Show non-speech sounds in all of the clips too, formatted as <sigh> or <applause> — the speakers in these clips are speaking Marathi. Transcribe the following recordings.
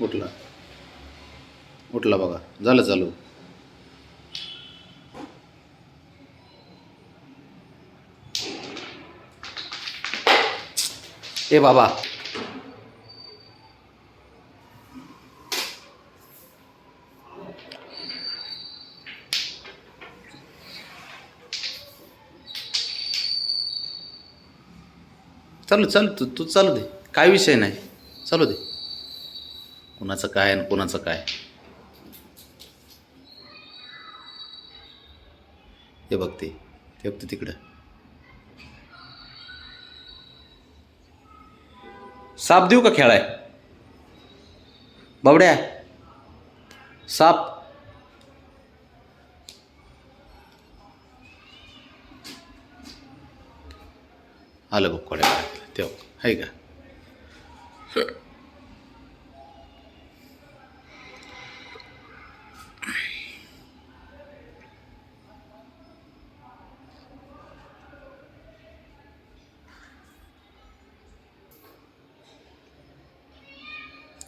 उठला. उठला बघा. झालं चालू. ए बाबा. चालू चालू. तू तू चालू दे. काय विषय नाही. चालू दे. कुणाचं काय आणि कुणाचं काय? हे बघते ते. बघते तिकडं. साप देऊ का खेळाय? बाबड्या. साप. आलं बघ कोड्या ते आहे का?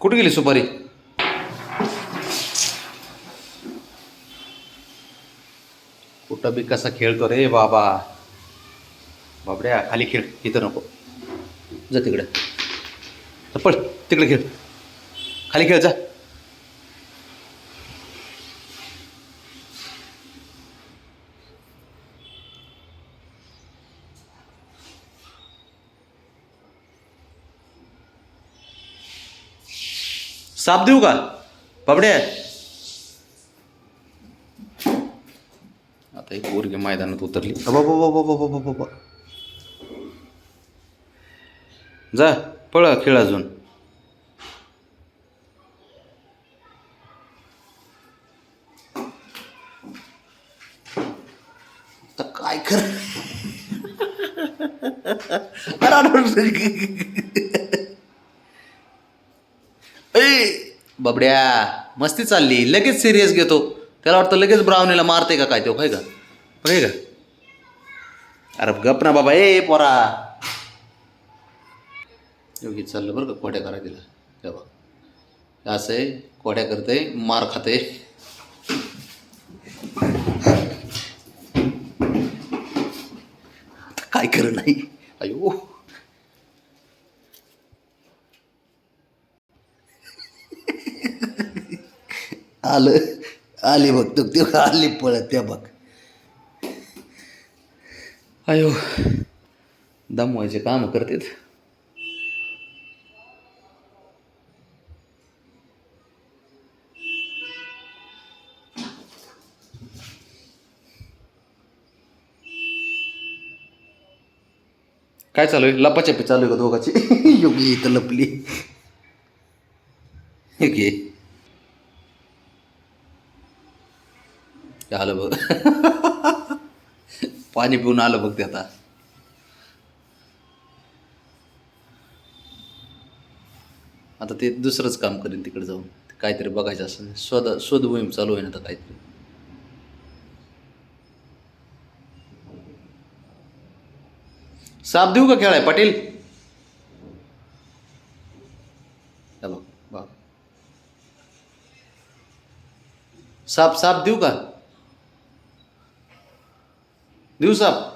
कुठे गेली सुपारी? कुठं बी कसा खेळतो रे बाबा. बाबड्या खाली खेळ इथं नको. जा तिकडे. पळ तिकडे खेळ. खाली खेळ जा. साप देऊ का? बाबड्या आता एक पोरगी मैदानात उतरली. अबा बाबा जा पळ खेळ अजून. काय कर? <laughs> अरे, बबड्या मस्ती चालली लगेच सिरियस घेतो. त्याला वाटतं लगेच ब्रावणीला मारते का काय तो काय का? बघे का? अरे गप ना बाबा ए पोरा. योगी चाललं बरं का कोड्या करा तिला तेव्हा असं आहे कोड्या करते मार खाते काय कर नाही. अयो. आलं आले बघ तो ते आले पळत त्या बघ. अयो दमवायचे काम करतेत. काय चालू आहे? लपाछपी चालू आहे का दोघाची? <laughs> योगी इथं लपली. हे घे ते आलं बघ. <laughs> पाणी पिऊन आलं बघ ते आता. आता ते दुसरंच काम करेन तिकडे जाऊन. काहीतरी बघायचं असं. शोध शोध मोहीम चालू आहे ना आता काहीतरी. साप देऊ का खेळाय? पाटील? साप साप देऊ का? देऊ साप